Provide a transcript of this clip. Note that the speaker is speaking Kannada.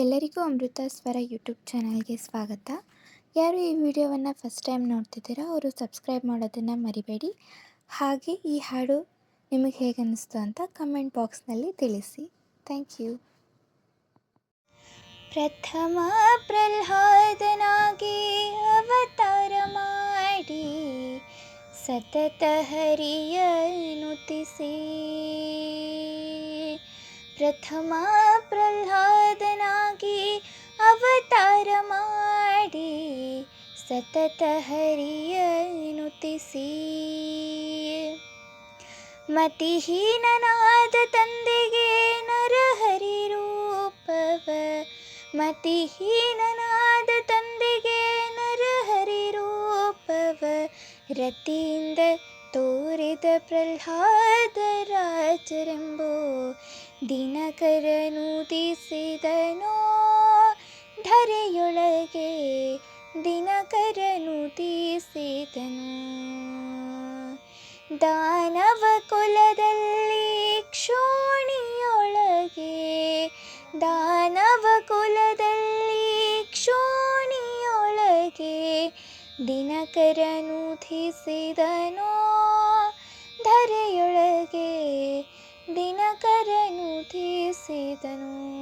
ಎಲ್ಲರಿಗೂ ಅಮೃತ ಸ್ವರ ಯೂಟ್ಯೂಬ್ ಚಾನಲ್ಗೆ ಸ್ವಾಗತ. ಯಾರು ಈ ವಿಡಿಯೋವನ್ನು ಫಸ್ಟ್ ಟೈಮ್ ನೋಡ್ತಿದ್ದೀರಾ ಅವರು ಸಬ್ಸ್ಕ್ರೈಬ್ ಮಾಡೋದನ್ನು ಮರಿಬೇಡಿ. ಹಾಗೆ ಈ ಹಾಡು ನಿಮಗೆ ಹೇಗೆ ಅನ್ನಿಸ್ತು ಅಂತ ಕಮೆಂಟ್ ಬಾಕ್ಸ್ನಲ್ಲಿ ತಿಳಿಸಿ. Thank you. ಪ್ರಥಮ ಪ್ರಹ್ಲಾದನಾಗಿ ಅವತಾರ ಮಾಡಿ ಸತತ ಹರಿಯ ನುತಿಸಿ ಪ್ರಥಮ ಪ್ರಹ್ಲಾದನಾಗಿ ಅವತಾರ ಮಾಡಿ ಸತತ ಹರಿಯ ನುತಿಸಿ ಮತಿಹೀನನಾದ ತಂದೆಗೆ ನರಹರಿ ರೂಪವ, ಮತಿಹೀನನಾದ ತಂದೆಗೆ ನರಹರಿ ರೂಪವ, ರತಿಯಿಂದ ತೋರಿದ ಪ್ರಹ್ಲಾದ ರಾಜರೆಂಬೋ ದಿನಕರನುದಿಸಿದನೋ ಧರೆಯೊಳಗೆ ದಿನಕರನುದಿಸಿದನು ದಾನವ ಕುಲದಲ್ಲಿ ಕ್ಷೋಣಿಯೊಳಗೆ ದಾನವ ಕುಲದಲ್ಲಿ ಕ್ಷೋಣಿಯೊಳಗೆ ದಿನಕರನುಧಿಸಿದನೋ ಧರೆಯೊಳಗೆ ದಿನಕರನುಧಿಸಿದನು